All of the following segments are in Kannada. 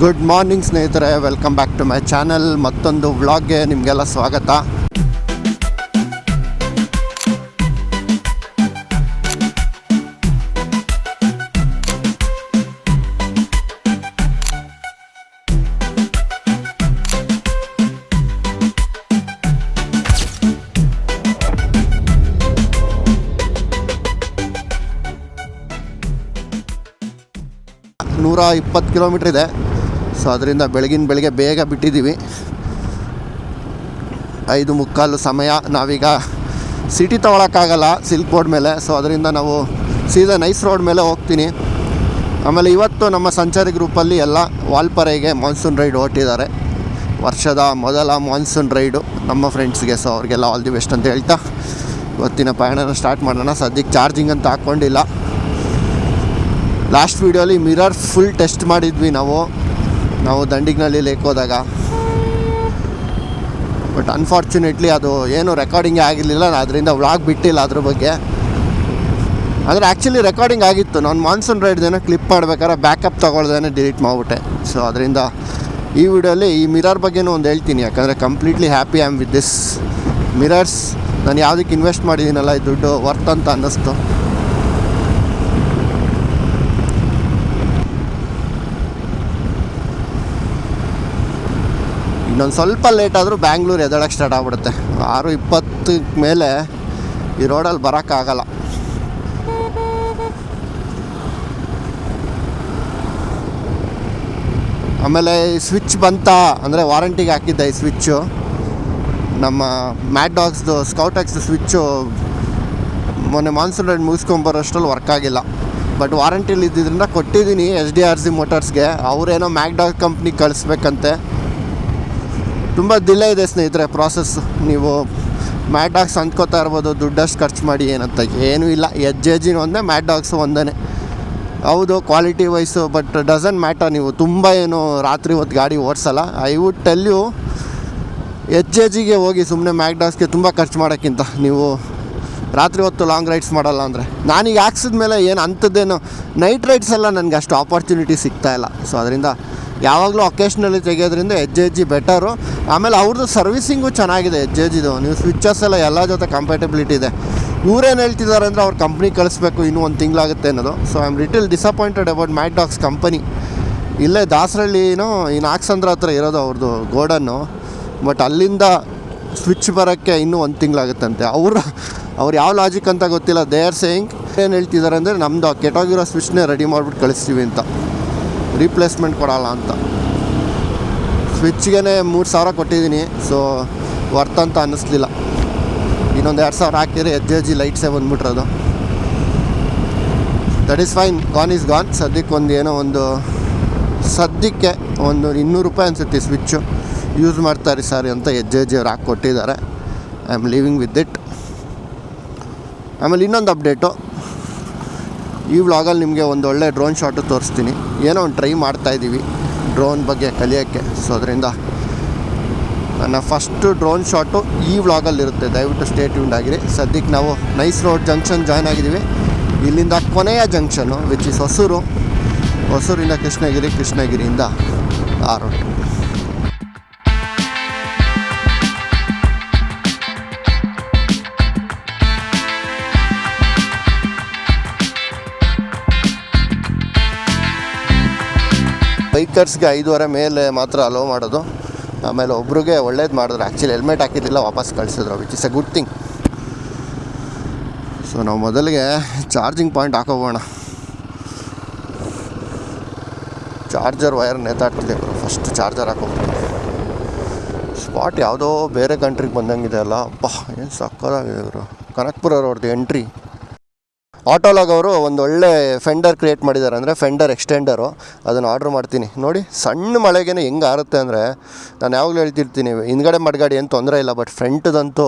ಗುಡ್ ಮಾರ್ನಿಂಗ್ ಸ್ನೇಹಿತರೆ. Welcome back to my channel ಮತ್ತೊಂದು ವ್ಲಾಗ್ಗೆ ನಿಮಗೆಲ್ಲ ಸ್ವಾಗತ. ನೂರ ಇಪ್ಪತ್ತು ಕಿಲೋಮೀಟ್ರ್ ಇದೆ. ಸೊ ಅದರಿಂದ ಬೆಳಗಿನ ಬೆಳಗ್ಗೆ ಬೇಗ ಬಿಟ್ಟಿದ್ದೀವಿ. ಐದು ಮುಕ್ಕಾಲು ಸಮಯ ನಾವೀಗ ಸಿಟಿ ತೊಗೊಳಕ್ಕಾಗಲ್ಲ ಸಿಲ್ಕ್ ಬೋರ್ಡ್ ಮೇಲೆ. ಸೊ ಅದರಿಂದ ನಾವು ಸೀದಾ ನೈಸ್ ರೋಡ್ ಮೇಲೆ ಹೋಗ್ತೀನಿ. ಆಮೇಲೆ ಇವತ್ತು ನಮ್ಮ ಸಂಚಾರಿ ಗ್ರೂಪಲ್ಲಿ ಎಲ್ಲ ವಾಲ್ಪರೆಗೆ ಮಾನ್ಸೂನ್ ರೈಡ್ ಹೊಟ್ಟಿದ್ದಾರೆ ವರ್ಷದ ಮೊದಲ ಮಾನ್ಸೂನ್ ರೈಡು ನಮ್ಮ ಫ್ರೆಂಡ್ಸ್ಗೆ ಸೊ ಅವ್ರಿಗೆಲ್ಲ ಆಲ್ ದಿ ಬೆಸ್ಟ್ ಅಂತ ಹೇಳ್ತಾ ಇವತ್ತಿನ ಪಯಣನ ಸ್ಟಾರ್ಟ್ ಮಾಡೋಣ. ಸದ್ಯಕ್ಕೆ ಚಾರ್ಜಿಂಗ್ ಅಂತ ಹಾಕ್ಕೊಂಡಿಲ್ಲ ಲಾಸ್ಟ್ ವೀಡಿಯೋಲಿ ಮಿರರ್ ಫುಲ್ ಟೆಸ್ಟ್ ಮಾಡಿದ್ವಿ ನಾವು. ನಾವು ದಂಡಿಗ್ನಲ್ಲಿ ಲೇಕ್ ಹೋದಾಗ. ಬಟ್ ಅನ್ಫಾರ್ಚುನೇಟ್ಲಿ ಅದು ಏನು ರೆಕಾರ್ಡಿಂಗ್ ಆಗಿರಲಿಲ್ಲ. ಅದರಿಂದ ವ್ಲಾಗ್ ಬಿಟ್ಟಿಲ್ಲ ಅದ್ರ ಬಗ್ಗೆ. ಆದರೆ ಆ್ಯಕ್ಚುಲಿ ರೆಕಾರ್ಡಿಂಗ್ ಆಗಿತ್ತು. ನಾನು ಮಾನ್ಸೂನ್ ರೈಡ್ದೇನೋ ಕ್ಲಿಪ್ ಮಾಡ್ಬೇಕಾದ್ರೆ ಬ್ಯಾಕಪ್ ತೊಗೊಳ್ದೇನೆ ಡಿಲೀಟ್ ಮಾಡಿಬಿಟ್ಟೆ. ಸೊ ಅದರಿಂದ ಈ ವಿಡಿಯೋಲಿ ಈ ಮಿರರ್ ಬಗ್ಗೆನೂ ಒಂದು ಹೇಳ್ತೀನಿ. ಯಾಕಂದರೆ completely happy am with this mirrors ನಾನು ಯಾವುದಕ್ಕೆ ಇನ್ವೆಸ್ಟ್ ಮಾಡಿದ್ದೀನಲ್ಲ ಈ ದುಡ್ಡು ವರ್ತ್ ಅಂತ ಅನ್ನಿಸ್ತು. ಇನ್ನೊಂದು ಸ್ವಲ್ಪ ಲೇಟ್ ಆದರೂ ಬ್ಯಾಂಗ್ಳೂರು ಎದಳಕ್ಕೆ ಸ್ಟಾರ್ಟ್ ಆಗ್ಬಿಡುತ್ತೆ. ಆರು ಇಪ್ಪತ್ತು ಮೇಲೆ ಈ ರೋಡಲ್ಲಿ ಬರೋಕ್ಕಾಗಲ್ಲ ಆಮೇಲೆ ಈ ಸ್ವಿಚ್ ಬಂತ? ಅಂದರೆ ವಾರಂಟಿಗೆ ಹಾಕಿದ್ದೆ ಈ ಸ್ವಿಚ್ಚು ನಮ್ಮ ಮ್ಯಾಟ್ ಡಾಗ್ಸ್ದು ಸ್ಕೌಟ್ ಸ್ವಿಚ್ಚು ಮೊನ್ನೆ ಮಾನ್ಸೂನ್ ರೈಡ್ ಮುಗಿಸ್ಕೊಂಬರೋಷ್ಟರಲ್ಲಿ ವರ್ಕ್ ಆಗಿಲ್ಲ. ಬಟ್ ವಾರಂಟಿಲಿ ಇದ್ದಿದ್ದರಿಂದ ಕೊಟ್ಟಿದ್ದೀನಿ ಎಚ್ ಡಿ ಆರ್ ಸಿ ಮೋಟರ್ಸ್ಗೆ ಅವರೇನೋ ಮ್ಯಾಕ್ ಡಾಗ್ ಕಂಪ್ನಿಗೆ ಕಳಿಸ್ಬೇಕಂತೆ. ತುಂಬ ದಿಲ್ಲೇ ಇದೆ ಸ್ನೇಹಿತರೆ ಪ್ರಾಸೆಸ್ ನೀವು ಮ್ಯಾಟ್ ಡಾಗ್ಸ್ ಅಂದ್ಕೋತಾ ಇರ್ಬೋದು ದುಡ್ಡಷ್ಟು ಖರ್ಚು ಮಾಡಿ ಏನಂತ. ಏನೂ ಇಲ್ಲ ಎಜ್ ಎಜಿನ ಒಂದೇ ಮ್ಯಾಟ್ ಡಾಗ್ಸ್ ಒಂದೇ ಹೌದು quality wise but doesn't matter ನೀವು. ತುಂಬ ಏನು ರಾತ್ರಿ ಹೊತ್ತು ಗಾಡಿ ಓಡಿಸಲ್ಲ. ಐ ವುಡ್ ಟೆಲ್ ಯು ಎಚ್ ಹೋಗಿ ಸುಮ್ಮನೆ ಮ್ಯಾಕ್ ಡಾಗ್ಸ್ಗೆ ತುಂಬ ಖರ್ಚು ಮಾಡೋಕ್ಕಿಂತ ನೀವು ರಾತ್ರಿ ಹೊತ್ತು ಲಾಂಗ್ ರೈಡ್ಸ್ ಮಾಡಲ್ಲ ಅಂದರೆ. ನಾನೀಗ ಹಾಕ್ಸಿದ ಮೇಲೆ ಏನು ಅಂಥದ್ದೇನು ನೈಟ್ ರೈಡ್ಸ್ ಎಲ್ಲ ನನಗೆ ಅಷ್ಟು ಆಪರ್ಚುನಿಟಿ ಸಿಗ್ತಾ ಇಲ್ಲ. ಸೊ ಅದರಿಂದ ಯಾವಾಗಲೂ ಅಕೇಶ್ನಲ್ಲಿ ತೆಗೆಯೋದ್ರಿಂದ ಹೆಜ್ಜೆ ಹೆಜ್ಜಿ ಬೆಟರು ಆಮೇಲೆ ಅವ್ರದ್ದು ಸರ್ವಿಸಿಂಗು ಚೆನ್ನಾಗಿದೆ ಇದು ನೀವು ಸ್ವಿಚ್ಚಸ್ ಎಲ್ಲ ಎಲ್ಲ ಜೊತೆ ಕಂಪೇಟಬಿಲಿಟಿ ಇದೆ. ಇವ್ರೇನು ಹೇಳ್ತಿದ್ದಾರೆ ಅಂದರೆ ಅವ್ರ ಕಂಪ್ನಿ ಕಳಿಸ್ಬೇಕು ಇನ್ನೂ ಒಂದು ತಿಂಗಳಾಗುತ್ತೆ ಅನ್ನೋದು. So I am little disappointed about Mad Dogs company ಇಲ್ಲೇ ದಾಸರಳ್ಳಿನೋ, ಈ ನಾಗಸಂದ್ರ ಹತ್ರ ಇರೋದು ಅವ್ರದ್ದು ಗೋಡನ್ನು. ಬಟ್ ಅಲ್ಲಿಂದ ಸ್ವಿಚ್ ಬರೋಕ್ಕೆ ಇನ್ನೂ ಒಂದು ತಿಂಗಳಾಗುತ್ತಂತೆ. ಅವರು ಅವ್ರು ಯಾವ ಲಾಜಿಕ್ ಅಂತ ಗೊತ್ತಿಲ್ಲ. ದೇ ಆರ್ ಸೇಯಿಂಗ್ ಏನು ಹೇಳ್ತಿದ್ದಾರೆ ಅಂದರೆ ನಮ್ಮದು ಕೆಟ್ಟೋಗಿರೋ ಸ್ವಿಚ್ನೇ ರೆಡಿ ಮಾಡಿಬಿಟ್ಟು ಕಳಿಸ್ತೀವಿ ಅಂತ. ರೀಪ್ಲೇಸ್ಮೆಂಟ್ ಕೊಡೋಲ್ಲ ಅಂತ. ಸ್ವಿಚ್ಗೆ ಮೂರು ಸಾವಿರ ಕೊಟ್ಟಿದ್ದೀನಿ ಸೊ ವರ್ತ್ ಅಂತ ಅನ್ನಿಸ್ಲಿಲ್ಲ. ಇನ್ನೊಂದು ಎರಡು ಸಾವಿರ ಹಾಕಿದ್ರೆ ಎಚ್ ಎ ಜಿ ಲೈಟ್ಸೇ ಅದು that is fine gone is gone ಸದ್ಯಕ್ಕೆ ಒಂದು ಏನೋ ಒಂದು, ಸದ್ಯಕ್ಕೆ ಒಂದು ಇನ್ನೂರು ರೂಪಾಯಿ ಅನಿಸುತ್ತೆ ಸ್ವಿಚ್ಚು ಯೂಸ್ ಮಾಡ್ತಾರೆ ಸರ್ ಅಂತ ಎಜ್ ಜಿ ಅವ್ರು ಹಾಕಿ I am living with it ಆಮೇಲೆ ಇನ್ನೊಂದು ಅಪ್ಡೇಟು ಈ ವ್ಲಾಗಲ್ಲಿ ನಿಮಗೆ ಒಂದು ಒಳ್ಳೆ ಡ್ರೋನ್ ಶಾಟು ತೋರಿಸ್ತೀನಿ. ಏನೋ ಒಂದು ಟ್ರೈ ಮಾಡ್ತಾಯಿದ್ದೀವಿ ಡ್ರೋನ್ ಬಗ್ಗೆ ಕಲಿಯೋಕ್ಕೆ. ಸೊ ಅದರಿಂದ ನನ್ನ ಫಸ್ಟು ಡ್ರೋನ್ ಶಾಟು ಈ ವ್ಲಾಗಲ್ಲಿರುತ್ತೆ ದಯವಿಟ್ಟು ಸ್ಟೇ ಟ್ಯೂನ್ಡ್ ಆಗಿರಿ. ಸದ್ಯಕ್ಕೆ ನಾವು ನೈಸ್ ರೋಡ್ ಜಂಕ್ಷನ್ ಜಾಯ್ನ್ ಆಗಿದ್ದೀವಿ. ಇಲ್ಲಿಂದ ಕೊನೆಯ ಜಂಕ್ಷನು ವಿಚ್ ಇಸ್ ಹೊಸೂರು. ಹೊಸೂರಿಂದ ಕೃಷ್ಣಗಿರಿ, ಕೃಷ್ಣಗಿರಿಯಿಂದ ಆ ರೋಡ್ ಬೈಕರ್ಸ್ಗೆ ಐದುವರೆ ಮೇಲೆ ಮಾತ್ರ ಅಲೋ ಮಾಡೋದು. ಆಮೇಲೆ ಒಬ್ರಿಗೆ ಒಳ್ಳೇದು ಮಾಡಿದ್ರು ಆ್ಯಕ್ಚುಲಿ ಹೆಲ್ಮೆಟ್ ಹಾಕಿದ್ದಿಲ್ಲ ವಾಪಸ್ ಕಳಿಸಿದ್ರು which is a good thing so ನಾವು ಮೊದಲಿಗೆ ಚಾರ್ಜಿಂಗ್ ಪಾಯಿಂಟ್ ಹಾಕೋಬೋಣ. ಚಾರ್ಜರ್ ವೈರ್ ನೇತಾಡ್ತಿದೆ ಬ್ರೋ ಫಸ್ಟ್ ಚಾರ್ಜರ್ ಹಾಕೋಬೋದು ಸ್ಪಾಟ್ ಯಾವುದೋ ಬೇರೆ ಕಂಟ್ರಿಗೆ ಬಂದಂಗಿದೆ ಅಲ್ಲ. ಅಪ್ಪ ಏನು ಸಕ್ಕದಾಗಿದೆ ಇವರು ಕನಕ್ಪುರ ಎಂಟ್ರಿ ಆಟೋಲಾಗ್ ಅವರು ಒಂದು ಒಳ್ಳೆ ಫೆಂಡರ್ ಕ್ರಿಯೇಟ್ ಮಾಡಿದ್ದಾರೆ ಅಂದರೆ ಫೆಂಡರ್ ಎಕ್ಸ್ಟೆಂಡರು ಅದನ್ನು ಆರ್ಡ್ರ್ ಮಾಡ್ತೀನಿ. ನೋಡಿ, ಸಣ್ಣ ಮಳೆಗೇನೆ ಹೆಂಗೆ ಆರುತ್ತೆ ಅಂದರೆ, ನಾನು ಯಾವಾಗಲೂ ಹೇಳ್ತಿರ್ತೀನಿ, ಹಿಂದ್ಗಡೆ ಮಡ್ಗಾಡಿ ಏನು ತೊಂದರೆ ಇಲ್ಲ ಬಟ್ ಫ್ರಂಟ್ದಂತೂ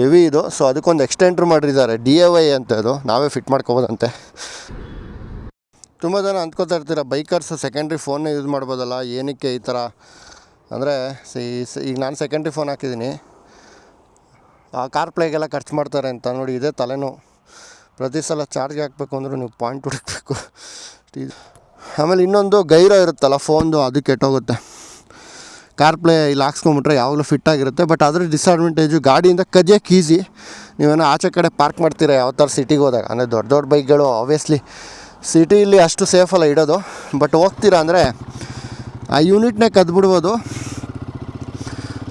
ಹೆವಿ ಇದು. ಸೊ ಅದಕ್ಕೊಂದು ಎಕ್ಸ್ಟೆಂಡ್ರ್ ಮಾಡಿದ್ದಾರೆ ಡಿ ಎ ವೈ ಅಂತ ಅದು. ನಾವೇ ಫಿಟ್ ಮಾಡ್ಕೋಬೋದಂತೆ. ತುಂಬ ಜನ ಅಂದ್ಕೋತಾ ಇರ್ತೀರ ಬೈಕರ್ಸ್ ಸೆಕೆಂಡ್ರಿ ಫೋನ್ನೇ ಯೂಸ್ ಮಾಡ್ಬೋದಲ್ಲ, ಏನಕ್ಕೆ ಈ ಥರ ಅಂದರೆ ಈಗ ನಾನು ಸೆಕೆಂಡ್ರಿ ಫೋನ್ ಹಾಕಿದ್ದೀನಿ ಆ ಕಾರ್ ಪ್ಲೇಗೆಲ್ಲ ಖರ್ಚು ಮಾಡ್ತಾರೆ ಅಂತ ನೋಡಿ, ಇದೇ ತಲೆನೋವು. ಪ್ರತಿ ಸಲ ಚಾರ್ಜ್ ಹಾಕಬೇಕು ಅಂದರೂ ನೀವು ಪಾಯಿಂಟ್ ಹುಡುಕಬೇಕು. ಆಮೇಲೆ ಇನ್ನೊಂದು ಗೈರೋ ಇರುತ್ತಲ್ಲ, ಫೋನ್ದು ಅದು ಕೆಟ್ಟೋಗುತ್ತೆ. ಕಾರ್ ಪ್ಲೇ ಇಲ್ಲಿ ಹಾಕ್ಸ್ಕೊಂಬಿಟ್ರೆ ಯಾವಾಗಲೂ ಫಿಟ್ ಆಗಿರುತ್ತೆ ಬಟ್ ಅದ್ರ ಡಿಸ್ಅಡ್ವಾಂಟೇಜು ಗಾಡಿಯಿಂದ ಕದಿಯೋಕ್ಕೆ ಈಸಿ ನೀವೇನು ಆಚೆ ಕಡೆ ಪಾರ್ಕ್ ಮಾಡ್ತೀರಾ ಯಾವ ಥರ ಸಿಟಿಗೆ ಹೋದಾಗ? ಅಂದರೆ ದೊಡ್ಡ ದೊಡ್ಡ ಬೈಕ್ಗಳು ಆಬ್ವಿಯಸ್ಲಿ ಸಿಟಿಲಿ ಅಷ್ಟು ಸೇಫಲ್ಲ ಇಡೋದು ಬಟ್ ಹೋಗ್ತೀರಾ ಅಂದರೆ ಆ ಯೂನಿಟ್ನೇ ಕದ್ಬಿಡ್ಬೋದು.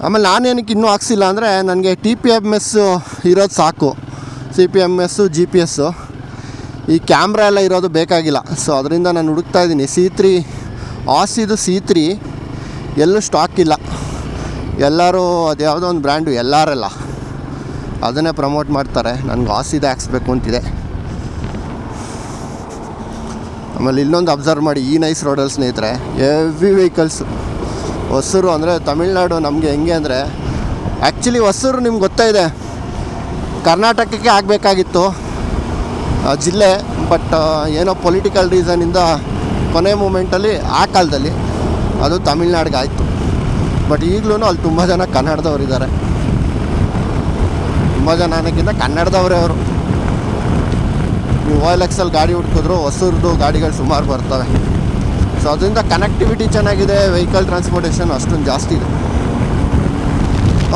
ಆಮೇಲೆ ನಾನೇನಕ್ಕೆ ಇನ್ನೂ ಹಾಕ್ಸಿಲ್ಲ ಅಂದರೆ ನನಗೆ ಟಿ ಪಿ ಎಂ ಮೆಸ್ಸು ಇರೋದು ಸಾಕು. C P M S, G P S. ಈ ಕ್ಯಾಮ್ರಾ ಎಲ್ಲ ಇರೋದು ಬೇಕಾಗಿಲ್ಲ. ಸೊ ಅದರಿಂದ ನಾನು ಹುಡುಕ್ತಾ ಇದ್ದೀನಿ. ಸಿ ತ್ರೀ ಆಸಿದು ಸಿ ತ್ರೀ, ಎಲ್ಲೂ ಸ್ಟಾಕ್ ಇಲ್ಲ. ಎಲ್ಲರೂ ಅದು ಯಾವುದೋ ಒಂದು ಬ್ರ್ಯಾಂಡು ಎಲ್ಲರಲ್ಲ. ಅದನ್ನೇ ಪ್ರಮೋಟ್ ಮಾಡ್ತಾರೆ. ನನಗೆ ಆಸಿದೆ ಹಾಕ್ಸ್ಬೇಕು ಅಂತಿದೆ. ಆಮೇಲೆ ಇಲ್ಲೊಂದು ಅಬ್ಸರ್ವ್ ಮಾಡಿ. ಈ ನೈಸ್ ರೋಡಲ್ಲಿ ಸ್ನೇಹಿತರೆ ಎವ್ರಿ ವೆಹಿಕಲ್ಸು ಹೊಸರು ಅಂದರೆ ತಮಿಳ್ನಾಡು ನಮಗೆ ಹೆಂಗೆ ಅಂದರೆ ಆ್ಯಕ್ಚುಲಿ ಹೊಸರು ನಿಮ್ಗೆ ಗೊತ್ತಾಯಿದೆ ಕರ್ನಾಟಕಕ್ಕೆ ಆಗಬೇಕಾಗಿತ್ತು ಜಿಲ್ಲೆ ಬಟ್ ಏನೋ ಪೊಲಿಟಿಕಲ್ ರೀಸನಿಂದ ಕೊನೆ ಮೂಮೆಂಟಲ್ಲಿ ಆ ಕಾಲದಲ್ಲಿ ಅದು ತಮಿಳ್ನಾಡಿಗೆ ಆಯಿತು. ಬಟ್ ಈಗಲೂ ಅಲ್ಲಿ ತುಂಬ ಜನ ಕನ್ನಡದವರಿದ್ದಾರೆ ತುಂಬ ಜನ ಅನ್ನೋಕ್ಕಿಂತ ಕನ್ನಡದವರೇ ಅವರು. ನೀವು ಓ ಎಲ್ ಎಕ್ಸಲ್ಲಿ ಗಾಡಿ ಹುಡ್ಕಿದ್ರು ಹೊಸೂರ್ದು ಗಾಡಿಗಳು ಸುಮಾರು ಬರ್ತವೆ. ಸೊ ಅದರಿಂದ ಕನೆಕ್ಟಿವಿಟಿ ಚೆನ್ನಾಗಿದೆ ವೆಹಿಕಲ್ ಟ್ರಾನ್ಸ್ಪೋರ್ಟೇಷನ್ ಅಷ್ಟೊಂದು ಜಾಸ್ತಿ ಇದೆ.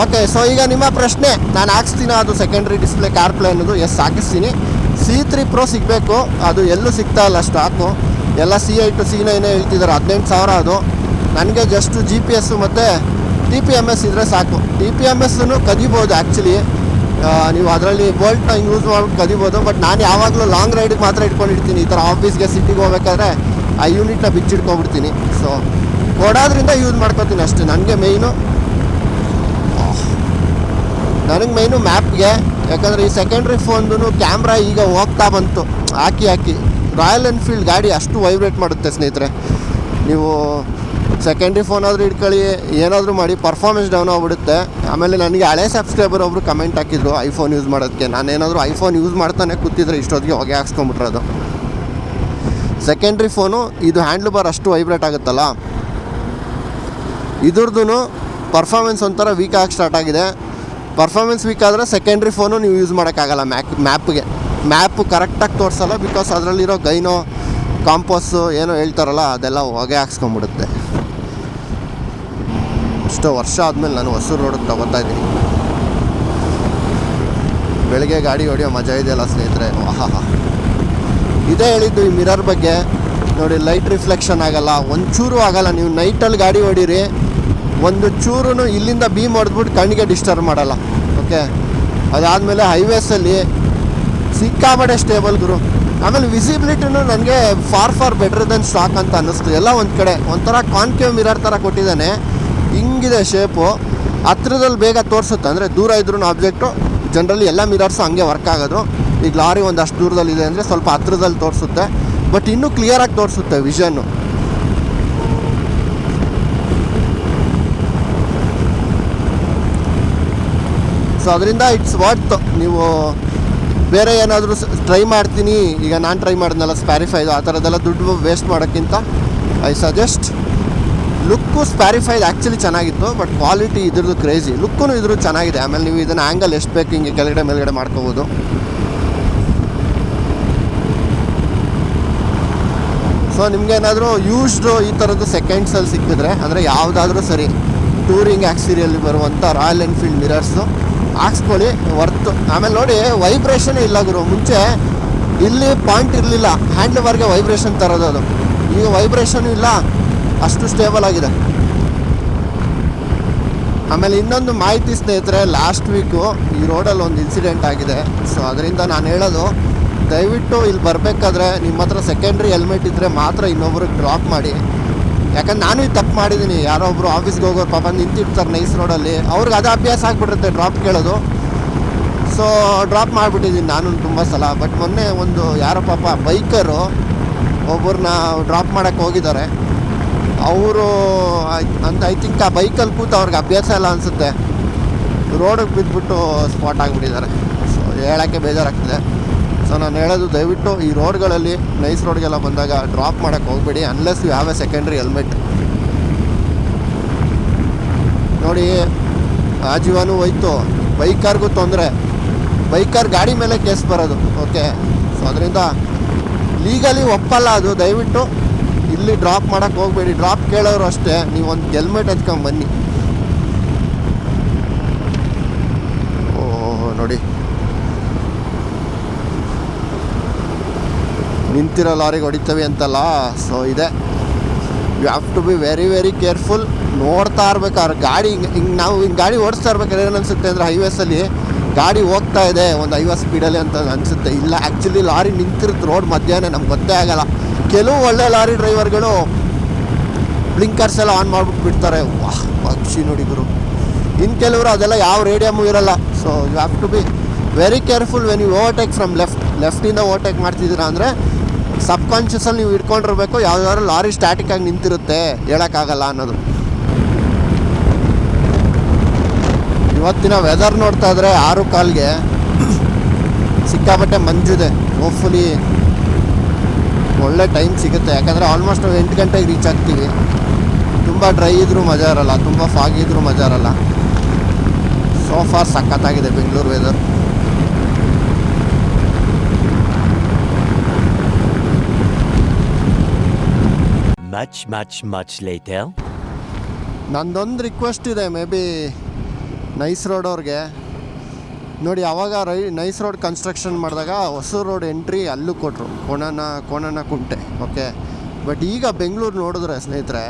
ಓಕೆ ಸೊ ಈಗ ನಿಮ್ಮ ಪ್ರಶ್ನೆ. ನಾನು ಹಾಕ್ಸ್ತೀನಿ ಅದು ಸೆಕೆಂಡ್ರಿ ಡಿಸ್ಪ್ಲೇ ಕಾರ್ ಪ್ಲೇ ಅನ್ನೋದು. ಎಸ್ ಹಾಕಿಸ್ತೀನಿ. ಸಿ ತ್ರೀ ಪ್ರೋ ಸಿಗಬೇಕು. ಅದು ಎಲ್ಲೂ ಸಿಗ್ತಾ ಇಲ್ಲ ಸ್ಟಾಕು ಎಲ್ಲ ಸಿ ಐ ಟು ಸಿ ನೈನೇ ಹೇಳ್ತಿದ್ದಾರೆ ಹದಿನೆಂಟು ಸಾವಿರ ಅದು. ನನಗೆ ಜಸ್ಟು ಜಿ ಪಿ ಎಸ್ಸು ಮತ್ತು ಟಿ ಪಿ ಎಂ ಎಸ್ ಇದ್ದರೆ ಸಾಕು. ಟಿ ಪಿ ಎಂ ಎಸ್ಸನ್ನು ಕದಿಬೋದು ಆ್ಯಕ್ಚುಲಿ ನೀವು ಅದರಲ್ಲಿ ಬೋಲ್ಟ್ನ ಯೂಸ್ ಮಾಡಿ ಕದಿಬೋದು. ಬಟ್ ನಾನು ಯಾವಾಗಲೂ ಲಾಂಗ್ ರೈಡಿಗೆ ಮಾತ್ರ ಇಟ್ಕೊಂಡಿರ್ತೀನಿ. ಈ ಥರ ಆಫೀಸ್ಗೆ ಸಿಟಿಗೆ ಹೋಗ್ಬೇಕಾದ್ರೆ ಆ ಯೂನಿಟ್ನ ಬಿಚ್ಚಿಟ್ಕೊಂಡ್ಬಿಡ್ತೀನಿ ಸೊ ಕೊಡೋದ್ರಿಂದ ಯೂಸ್ ಮಾಡ್ಕೋತೀನಿ ಅಷ್ಟೇ. ನನಗೆ ಮೇಯ್ನು ನನಗೆ ಮೈನು ಮ್ಯಾಪ್ಗೆ ಯಾಕಂದರೆ ಈ ಸೆಕೆಂಡ್ರಿ ಫೋನ್ದು ಕ್ಯಾಮ್ರಾ ಈಗ ಹೋಗ್ತಾ ಬಂತು. ಹಾಕಿ ಹಾಕಿ. ರಾಯಲ್ ಎನ್ಫೀಲ್ಡ್ ಗಾಡಿ ಅಷ್ಟು ವೈಬ್ರೇಟ್ ಮಾಡುತ್ತೆ ಸ್ನೇಹಿತರೆ. ನೀವು ಸೆಕೆಂಡ್ರಿ ಫೋನ್ ಆದರೂ ಇಟ್ಕೊಳ್ಳಿ, ಏನಾದರೂ ಮಾಡಿ ಪರ್ಫಾರ್ಮೆನ್ಸ್ ಡೌನ್ ಆಗಿಬಿಡುತ್ತೆ. ಆಮೇಲೆ ನನಗೆ ಹಳೆ ಸಬ್ಸ್ಕ್ರೈಬರ್ ಒಬ್ಬರು ಕಮೆಂಟ್ ಹಾಕಿದ್ರು ಐಫೋನ್ ಯೂಸ್ ಮಾಡೋದಕ್ಕೆ ನಾನೇನಾದರೂ ಐಫೋನ್ ಯೂಸ್ ಮಾಡ್ತಾನೆ ಕೂತಿದ್ರೆ ಇಷ್ಟೊತ್ತಿಗೆ ಹೊಗೆ ಹಾಕ್ಸ್ಕೊಂಬಿಟ್ರದು. ಸೆಕೆಂಡ್ರಿ ಫೋನು ಇದು ಹ್ಯಾಂಡ್ಲ್ ಬಾರ್ ಅಷ್ಟು ವೈಬ್ರೇಟ್ ಆಗುತ್ತಲ್ಲ. ಇದ್ರದ್ದು ಪರ್ಫಾರ್ಮೆನ್ಸ್ ಒಂಥರ ವೀಕ್ ಆಗಿ ಸ್ಟಾರ್ಟ್ ಆಗಿದೆ. ಪರ್ಫಾರ್ಮೆನ್ಸ್ ವೀಕ್ ಆದರೆ ಸೆಕೆಂಡ್ರಿ ಫೋನು ನೀವು ಯೂಸ್ ಮಾಡೋಕ್ಕಾಗಲ್ಲ ಮ್ಯಾಕ್ ಮ್ಯಾಪ್ಗೆ ಮ್ಯಾಪು ಕರೆಕ್ಟಾಗಿ ತೋರಿಸಲ್ಲ ಬಿಕಾಸ್ ಅದರಲ್ಲಿರೋ ಗೈನೋ ಕಾಂಪೋಸು ಏನೋ ಹೇಳ್ತಾರಲ್ಲ, ಅದೆಲ್ಲ ಹೊಗೆ ಹಾಕ್ಸ್ಕೊಂಬಿಡುತ್ತೆ ಎಷ್ಟೋ ವರ್ಷ ಆದಮೇಲೆ ನಾನು ಹೊಸೂರು ರೋಡಿಗೆ ತಗೋತಾ ಇದ್ದೀನಿ. ಬೆಳಗ್ಗೆ ಗಾಡಿ ಹೊಡೆಯೋ ಮಜಾ ಇದೆಯಲ್ಲ ಸ್ನೇಹಿತರೆ? ಆಹಾ ಇದೇ ಹೇಳಿದ್ದು ಈ ಮಿರರ್ ಬಗ್ಗೆ. ನೋಡಿ ಲೈಟ್ ರಿಫ್ಲೆಕ್ಷನ್ ಆಗಲ್ಲ, ಒಂಚೂರು ಆಗಲ್ಲ. ನೀವು ನೈಟಲ್ಲಿ ಗಾಡಿ ಹೊಡೀರಿ, ಒಂದು ಚೂರು ಇಲ್ಲಿಂದ ಬೀಮ್ ಹೊಡೆದ್ಬಿಟ್ಟು ಕಣ್ಣಿಗೆ ಡಿಸ್ಟರ್ಬ್ ಮಾಡಲ್ಲ. ಓಕೆ ಅದಾದಮೇಲೆ ಹೈವೇಸಲ್ಲಿ ಸಿಕ್ಕಾಬಡೆ ಸ್ಟೇಬಲ್ ಗುರು. ಆಮೇಲೆ ವಿಸಿಬಿಲಿಟಿನೂ ನನಗೆ far far better than stock ಅಂತ ಅನ್ನಿಸ್ತು. ಎಲ್ಲ ಒಂದು ಕಡೆ, ಒಂಥರ ಕಾನ್ಕೇವ್ ಮಿರರ್ ಥರ ಕೊಟ್ಟಿದ್ದಾನೆ. ಹಿಂಗಿದೆ ಶೇಪು ಹತ್ರದಲ್ಲಿ ಬೇಗ ತೋರಿಸುತ್ತೆ. ಅಂದರೆ ದೂರ ಇದ್ರೂ ಆಬ್ಜೆಕ್ಟು ಜನರಲಿ ಎಲ್ಲ ಮಿರರ್ಸು ಹಂಗೆ ವರ್ಕ್ ಆಗೋದು. ಈಗ ಲಾರಿ ಒಂದಷ್ಟು ದೂರದಲ್ಲಿದೆ ಅಂದರೆ ಸ್ವಲ್ಪ ಹತ್ರದಲ್ಲಿ ತೋರಿಸುತ್ತೆ. ಬಟ್ ಇನ್ನೂ ಕ್ಲಿಯರಾಗಿ ತೋರಿಸುತ್ತೆ ವಿಷನ್ನು ಸೊ ಅದರಿಂದ ಇಟ್ಸ್ ವಾಟ್ ನೀವು ಬೇರೆ ಏನಾದರೂ ಟ್ರೈ ಮಾಡ್ತೀನಿ. ಈಗ ನಾನು ಟ್ರೈ ಮಾಡಿದ್ನಲ್ಲ ಸ್ಪ್ಯಾರಿಫೈದು ಆ ಥರದ್ದೆಲ್ಲ ದುಡ್ಡು ವೇಸ್ಟ್ ಮಾಡೋಕ್ಕಿಂತ ಐ ಸಜೆಸ್ಟ್ ಲುಕ್ಕು ಸ್ಪ್ಯಾರಿಫೈದು ಆ್ಯಕ್ಚುಲಿ ಚೆನ್ನಾಗಿತ್ತು ಬಟ್ ಕ್ವಾಲಿಟಿ ಇದ್ರದ್ದು ಕ್ರೇಜಿ ಲುಕ್ಕೂ ಇದ್ರೂ ಚೆನ್ನಾಗಿದೆ. ಆಮೇಲೆ ನೀವು ಇದನ್ನು ಆ್ಯಂಗಲ್ ಎಷ್ಟು ಬೇಕು ಹಿಂಗೆ ಕೆಳಗಡೆ ಮೇಲ್ಗಡೆ ಮಾಡ್ಕೋಬೋದು. ಸೊ ನಿಮ್ಗೇನಾದರೂ ಯೂಸ್ಡು ಈ ಥರದ್ದು ಸೆಕೆಂಡ್ಸಲ್ಲಿ ಸಿಕ್ಕಿದ್ರೆ, ಅಂದರೆ ಯಾವುದಾದ್ರೂ ಸರಿ ಟೂರಿಂಗ್ ಆ್ಯಕ್ಸಿರಿಯಲ್ಲಿ ಬರುವಂಥ ರಾಯಲ್ ಎನ್ಫೀಲ್ಡ್ ಮಿರರ್ಸು ಹಾಕ್ಸ್ಕೊಳ್ಳಿ ವರ್ತು ಆಮೇಲೆ ನೋಡಿ ವೈಬ್ರೇಷನ್ ಇಲ್ಲ ಗುರು. ಮುಂಚೆ ಇಲ್ಲಿ ಪಾಯಿಂಟ್ ಇರಲಿಲ್ಲ. ಹ್ಯಾಂಡ್ಲ್ ವೈಬ್ರೇಷನ್ ತರೋದು ಅದು. ಈಗ ವೈಬ್ರೇಷನ್ ಇಲ್ಲ. ಅಷ್ಟು ಸ್ಟೇಬಲ್ ಆಗಿದೆ. ಆಮೇಲೆ ಇನ್ನೊಂದು ಮಾಹಿತಿ ಸ್ನೇಹಿತರೆ ಲಾಸ್ಟ್ ವೀಕು ಈ ರೋಡಲ್ಲಿ ಒಂದು ಇನ್ಸಿಡೆಂಟ್ ಆಗಿದೆ. ಸೊ ಅದರಿಂದ ನಾನು ಹೇಳೋದು, ದಯವಿಟ್ಟು ಇಲ್ಲಿ ಬರಬೇಕಾದ್ರೆ ನಿಮ್ಮ ಹತ್ರ ಸೆಕೆಂಡ್ರಿ ಹೆಲ್ಮೆಟ್ ಇದ್ದರೆ ಮಾತ್ರ ಇನ್ನೊಬ್ರಿಗೆ ಡ್ರಾಪ್ ಮಾಡಿ. ಯಾಕಂದ್ರೆ ನಾನು ಇದು ತಪ್ಪು ಮಾಡಿದ್ದೀನಿ. ಯಾರೋ ಒಬ್ಬರು ಆಫೀಸ್ಗೆ ಹೋಗೋರು ಪಾಪ ನಿಂತಿರ್ತಾರೆ ನೈಸ್ ರೋಡಲ್ಲಿ ಅವ್ರಿಗೆ ಅದು ಅಭ್ಯಾಸ ಆಗಿಬಿಟ್ಟಿರುತ್ತೆ ಡ್ರಾಪ್ ಕೇಳೋದು. ಸೊ ಡ್ರಾಪ್ ಮಾಡಿಬಿಟ್ಟಿದ್ದೀನಿ ನಾನು ತುಂಬ ಸಲ. ಬಟ್ ಮೊನ್ನೆ ಒಂದು ಯಾರೋ ಪಾಪ ಬೈಕರು ಒಬ್ಬರನ್ನ ಡ್ರಾಪ್ ಮಾಡೋಕ್ಕೆ ಹೋಗಿದ್ದಾರೆ. ಅವರು ಅಂತ ಐ ಥಿಂಕ್ ಆ ಬೈಕಲ್ಲಿ ಕೂತು ಅವ್ರಿಗೆ ಅಭ್ಯಾಸ ಇಲ್ಲ ಅನಿಸುತ್ತೆ. ರೋಡಿಗೆ ಬಿದ್ದುಬಿಟ್ಟು ಸ್ಪಾಟ್ ಆಗಿಬಿಟ್ಟಿದ್ದಾರೆ. ಸೊ ಹೇಳೋಕ್ಕೆ ಬೇಜಾರಾಗ್ತದೆ. ಸೊ ನಾನು ಹೇಳೋದು ದಯವಿಟ್ಟು ಈ ರೋಡ್ಗಳಲ್ಲಿ ನೈಸ್ ರೋಡ್ಗೆಲ್ಲ ಬಂದಾಗ ಡ್ರಾಪ್ ಮಾಡೋಕ್ಕೆ ಹೋಗಬೇಡಿ unless you have a secondary helmet ನೋಡಿ ಆ ಜೀವನೂ ಹೋಯ್ತು. ಬೈಕರ್ಗೂ ತೊಂದರೆ. ಬೈಕರ್ ಗಾಡಿ ಮೇಲೆ ಕೇಸ್ ಬರೋದು ಓಕೆ ಸೊ ಅದರಿಂದ ಲೀಗಲಿ ಒಪ್ಪಲ್ಲ ಅದು, ದಯವಿಟ್ಟು. ಇಲ್ಲಿ ಡ್ರಾಪ್ ಮಾಡೋಕ್ಕೆ ಹೋಗಬೇಡಿ. ಡ್ರಾಪ್ ಕೇಳೋರು ಅಷ್ಟೇ ನೀವು ಒಂದು ಹೆಲ್ಮೆಟ್ ಹಚ್ಕೊಂಡು ಬನ್ನಿ. ಓ, ನೋಡಿ. ನಿಂತಿರೋ ಲಾರಿಗೆ ಹೊಡಿತವೆ ಅಂತಲ್ಲ ಸೊ ಇದೆ. You have to be very very careful ನೋಡ್ತಾ ಇರ್ಬೇಕಾದ್ರೆ ಗಾಡಿ, ಹಿಂಗೆ ಹಿಂಗೆ ನಾವು ಹಿಂಗೆ ಗಾಡಿ ಓಡಿಸ್ತಾ ಇರ್ಬೇಕಾದ್ರೆ ಏನು ಅನಿಸುತ್ತೆ ಅಂದರೆ ಹೈವೇಸಲ್ಲಿ ಗಾಡಿ ಹೋಗ್ತಾ ಇದೆ, ಒಂದು ಐವತ್ತು ಸ್ಪೀಡಲ್ಲಿ ಅಂತ ಅನಿಸುತ್ತೆ. ಇಲ್ಲ ಆ್ಯಕ್ಚುಲಿ ಲಾರಿ ನಿಂತಿರುತ್ತೆ ರೋಡ್ ಮಧ್ಯಾಹ್ನ, ನಮ್ಗೆ ಗೊತ್ತೇ ಆಗಲ್ಲ. ಕೆಲವು ಒಳ್ಳೆ ಲಾರಿ ಡ್ರೈವರ್ಗಳು ಬ್ಲಿಂಕರ್ಸ್ ಎಲ್ಲ ಆನ್ ಮಾಡ್ಬಿಟ್ಟು ಬಿಡ್ತಾರೆ. ವಾಹ್, ಪಕ್ಷಿ ನೋಡಿ ಇನ್ನು ಕೆಲವರು ಅದೆಲ್ಲ ಯಾವ ರೇಡಿಯಮು ಇರಲ್ಲ. So you have to be very careful when you overtake from left ಲೆಫ್ಟಿಂದ overtake ಮಾಡ್ತಿದ್ದೀರಾ ಅಂದರೆ ಸಬ್ ಕಾನ್ಷಿಯಸಲ್ಲಿ ನೀವು ಇಟ್ಕೊಂಡಿರ್ಬೇಕು, ಯಾವ್ದಾದ್ರು ಲಾರಿ ಸ್ಟ್ಯಾಟಿಕ್ ಆಗಿ ನಿಂತಿರುತ್ತೆ ಹೇಳೋಕ್ಕಾಗಲ್ಲ ಅನ್ನೋದು. ಇವತ್ತಿನ ವೆದರ್ ನೋಡ್ತಾ ಇದ್ರೆ ಆರು ಕಾಲ್ಗೆ ಸಿಕ್ಕಾಪಟ್ಟೆ ಮಂಜಿದೆ. ಹೋಪ್ಫುಲಿ ಒಳ್ಳೆ ಟೈಮ್ ಸಿಗುತ್ತೆ. ಯಾಕಂದರೆ ಆಲ್ಮೋಸ್ಟ್ ನಾವು ಎಂಟು ಗಂಟೆಗೆ ರೀಚ್ ಆಗ್ತೀವಿ. ತುಂಬ ಡ್ರೈ ಇದ್ರೂ ಮಜಾ ಇರಲ್ಲ, ತುಂಬ ಫಾಗ್ ಮಜಾ ಇರಲ್ಲ. ಸೋ ಫಾರ್ ಸಖತ್ತಾಗಿದೆ Bengaluru weather Much, much, much later. ನಂದೊಂದು ರಿಕ್ವೆಸ್ಟ್ ಇದೆ ಮೇ ಬಿ ನೈಸ್ ರೋಡ್ ಅವ್ರಿಗೆ. ನೋಡಿ ಯಾವಾಗ ರೈ ನೈಸ್ ರೋಡ್ ಕನ್ಸ್ಟ್ರಕ್ಷನ್ ಮಾಡಿದಾಗ ಹೊಸೂರು ರೋಡ್ ಎಂಟ್ರಿ ಅಲ್ಲೂ ಕೊಟ್ಟರು ಕೋಣನ ಕೋಣನ ಕುಂಟೆ ಓಕೆ ಬಟ್ ಈಗ ಬೆಂಗಳೂರು ನೋಡಿದ್ರೆ ಸ್ನೇಹಿತರೆ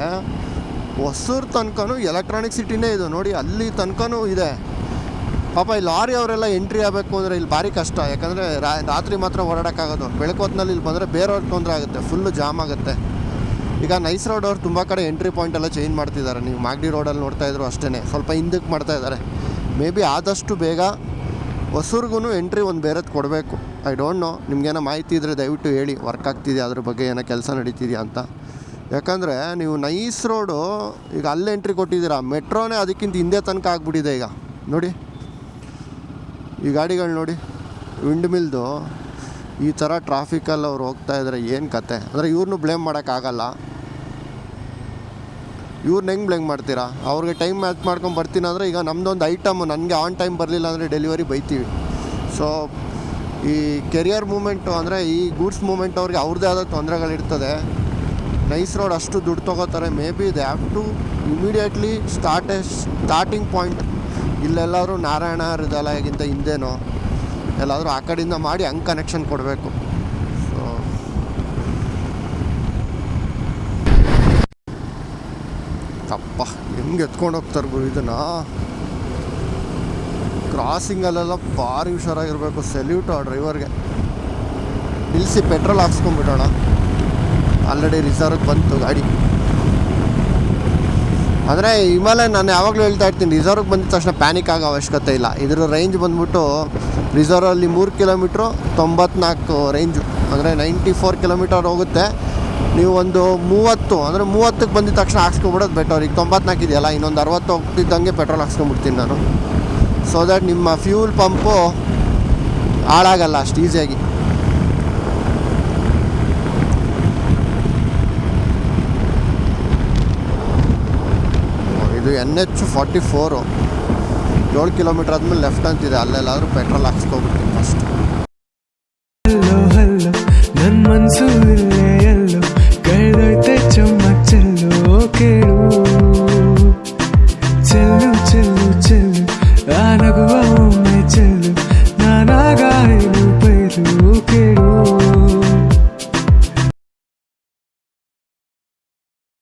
ಹೊಸೂರು ತನಕನೂ ಎಲೆಕ್ಟ್ರಾನಿಕ್ ಸಿಟಿನೇ ಇದು. ನೋಡಿ ಅಲ್ಲಿ ತನಕನೂ ಇದೆ. ಪಾಪ ಈ ಲಾರಿ ಅವರೆಲ್ಲ ಎಂಟ್ರಿ ಆಗಬೇಕು ಅಂದರೆ ಇಲ್ಲಿ ಭಾರಿ ಕಷ್ಟ. ಯಾಕಂದರೆ ರಾತ್ರಿ ಮಾತ್ರ ಓಡಾಡೋಕ್ಕಾಗೋದು. ಬೆಳಕು ಹೊತ್ತಿನಲ್ಲಿ ಇಲ್ಲಿ ಬಂದರೆ ಬೇರೆಯವ್ರಿಗೆ ತೊಂದರೆ ಆಗುತ್ತೆ. ಫುಲ್ಲು ಜಾಮ್ ಆಗುತ್ತೆ. ಈಗ ನೈಸ್ ರೋಡ್ ಅವ್ರು ತುಂಬ ಕಡೆ ಎಂಟ್ರಿ ಪಾಯಿಂಟ್ ಎಲ್ಲ ಚೇಂಜ್ ಮಾಡ್ತಿದ್ದಾರೆ. ನೀವು ಮಾಗಡಿ ರೋಡಲ್ಲಿ ನೋಡ್ತಾ ಇದ್ರು ಅಷ್ಟೇ ಸ್ವಲ್ಪ ಹಿಂದಕ್ಕೆ ಮಾಡ್ತಾ ಇದ್ದಾರೆ. ಮೇ ಬಿ ಆದಷ್ಟು ಬೇಗ ಹೊಸೂರ್ಗೂ ಎಂಟ್ರಿ ಒಂದು ಬೇರೆದು ಕೊಡಬೇಕು. ಐ ಡೋಂಟ್ ನೋ ನಿಮ್ಗೇನೋ ಮಾಹಿತಿ ಇದ್ದರೆ ದಯವಿಟ್ಟು ಹೇಳಿ. ವರ್ಕ್ ಆಗ್ತಿದೆಯಾ? ಅದ್ರ ಬಗ್ಗೆ ಏನೋ ಕೆಲಸ ನಡೀತಿದೆಯಾ ಅಂತ. ಯಾಕಂದರೆ ನೀವು ನೈಸ್ ರೋಡು ಈಗ ಅಲ್ಲೇ ಎಂಟ್ರಿ ಕೊಟ್ಟಿದ್ದೀರಾ? ಮೆಟ್ರೋನೇ ಅದಕ್ಕಿಂತ ಹಿಂದೆ ತನಕ ಆಗ್ಬಿಟ್ಟಿದೆ ಈಗ. ನೋಡಿ. ಈ ಗಾಡಿಗಳು ನೋಡಿ. ವಿಂಡ್ ಮಿಲ್ದು ಈ ಥರ ಟ್ರಾಫಿಕಲ್ಲಿ ಅವ್ರು ಹೋಗ್ತಾ ಇದ್ದಾರೆ ಏನು ಕತೆ? ಅಂದರೆ ಇವ್ರನ್ನೂ ಬ್ಲೇಮ್ ಮಾಡೋಕ್ಕಾಗಲ್ಲ ಇವ್ರನ್ನ ಹೆಂಗೆ ಬ್ಲೇಮ್ ಮಾಡ್ತೀರಾ? ಅವ್ರಿಗೆ ಟೈಮ್ ಮ್ಯಾಚ್ ಮಾಡ್ಕೊಂಡು ಬರ್ತೀನಿ ಅಂದರೆ ಈಗ ನಮ್ಮದೊಂದು ಐಟಮ್ ನನಗೆ ಆನ್ ಟೈಮ್ ಬರಲಿಲ್ಲ ಅಂದರೆ ಡೆಲಿವರಿ ಬೈತೀವಿ. ಸೊ ಈ ಕೆರಿಯರ್ ಮೂಮೆಂಟು ಅಂದರೆ ಈ ಗೂಡ್ಸ್ ಮೂಮೆಂಟ್ ಅವ್ರಿಗೆ ಅವ್ರದ್ದೇ ಆದ ತೊಂದರೆಗಳಿರ್ತದೆ. ನೈಸ್ ರೋಡ್ ಅಷ್ಟು ದುಡ್ಡು ತೊಗೋತಾರೆ. Maybe they have to immediately start starting point ಇಲ್ಲೆಲ್ಲಾದರೂ Narayana ಹೃದಯಗಿಂತ ಹಿಂದೆನೋ, ಎಲ್ಲಾದರೂ ಆ ಕಡೆಯಿಂದ ಮಾಡಿ ಹಂಗೆ ಕನೆಕ್ಷನ್ ಕೊಡಬೇಕು ಸೊ ತಪ್ಪ. ಹೆಂಗೆ ಎತ್ಕೊಂಡು ಹೋಗ್ತಾರೆ ಗುರು ಇದನ್ನು? ಕ್ರಾಸಿಂಗಲ್ಲೆಲ್ಲ ಭಾರಿ ಹುಷಾರಾಗಿರಬೇಕು. ಸೆಲ್ಯೂಟ್ ಆ ಡ್ರೈವರ್ಗೆ ನಿಲ್ಲಿಸಿ ಪೆಟ್ರೋಲ್ ಹಾಕ್ಸ್ಕೊಂಡ್ಬಿಡೋಣ. ಆಲ್ರೆಡಿ ರಿಸರ್ವ್ ಬಂತು ಗಾಡಿ. ಅಂದರೆ ಹಿಮಾಲಯ ನಾನು ಯಾವಾಗಲೂ ಹೇಳ್ತಾ ಇರ್ತೀನಿ ರಿಸರ್ವ್ಗೆ ಬಂದಿದ್ದ ತಕ್ಷಣ ಪ್ಯಾನಿಕ್ ಆಗೋ ಅವಶ್ಯಕತೆ ಇಲ್ಲ. ಇದರ ರೇಂಜ್ ಬಂದ್ಬಿಟ್ಟು ರಿಸರ್ವಲ್ಲಿ ಮೂರು ಕಿಲೋಮೀಟ್ರು ತೊಂಬತ್ನಾಲ್ಕು ರೇಂಜು ಅಂದರೆ ನೈಂಟಿ ಫೋರ್ ಕಿಲೋಮೀಟರ್ ಹೋಗುತ್ತೆ. ನೀವು ಒಂದು ಮೂವತ್ತು, ಅಂದರೆ ಮೂವತ್ತಕ್ಕೆ ಬಂದಿದ ತಕ್ಷಣ ಹಾಕ್ಸ್ಕೊಂಬಿಡೋದು ಬೆಟರ್ ಈಗ ತೊಂಬತ್ನಾಲ್ಕು ಇದೆಯಲ್ಲ, ಇನ್ನೊಂದು ಅರವತ್ತು ಹೋಗ್ತಿದ್ದಂಗೆ ಪೆಟ್ರೋಲ್ ಹಾಕ್ಸ್ಕೊಂಬಿಡ್ತೀನಿ ನಾನು. ಸೊ ದ್ಯಾಟ್ ನಿಮ್ಮ ಫ್ಯೂಲ್ ಪಂಪು ಹಾಳಾಗಲ್ಲ ಅಷ್ಟು ಈಸಿಯಾಗಿ ಇದು ಎನ್ ಎಚ್ ಫಾರ್ಟಿ ಫೋರು ಏಳು ಕಿಲೋಮೀಟ್ರ್ ಆದಮೇಲೆ ಲೆಫ್ಟ್ ಅಂತಿದೆ, ಅಲ್ಲೆಲ್ಲಾದರೂ ಪೆಟ್ರೋಲ್ ಹಾಕ್ಸ್ಕೊಬಿಡ್ತೀನಿ ಫಸ್ಟ್ ನನ್ನ ಮನಸ್ಸು